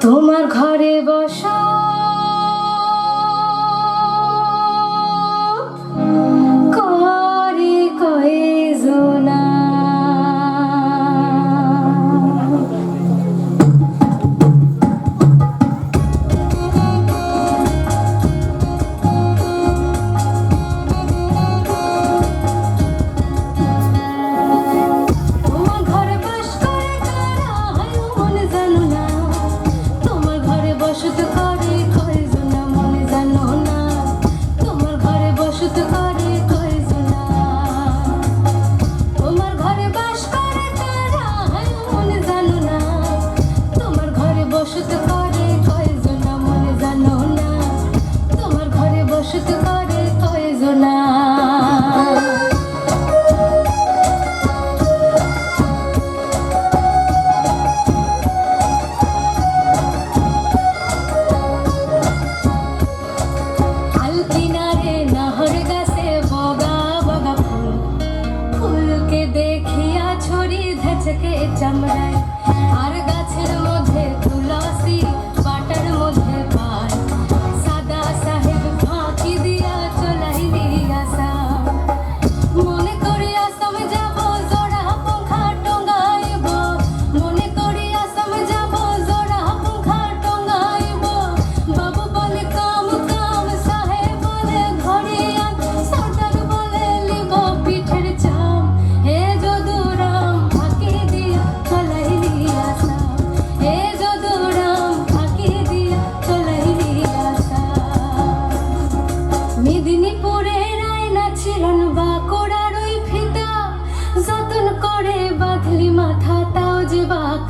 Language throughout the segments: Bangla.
তোমার ঘরে বসা। চামড়ায় আর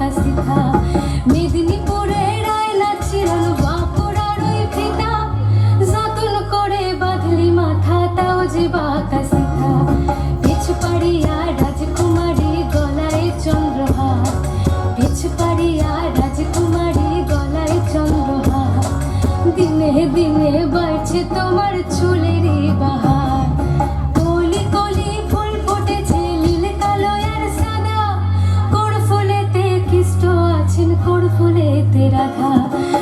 আকাশিথা মেদিনীপুরে মাথা তাও রাজকুমারী চন্দ্রহা রাজকুমারী চন্দ্রহা দিনে দিনে বাড়ছে তোমার চুলেরই বাহা রাধা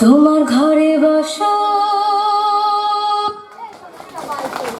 তোমার ঘরে বসো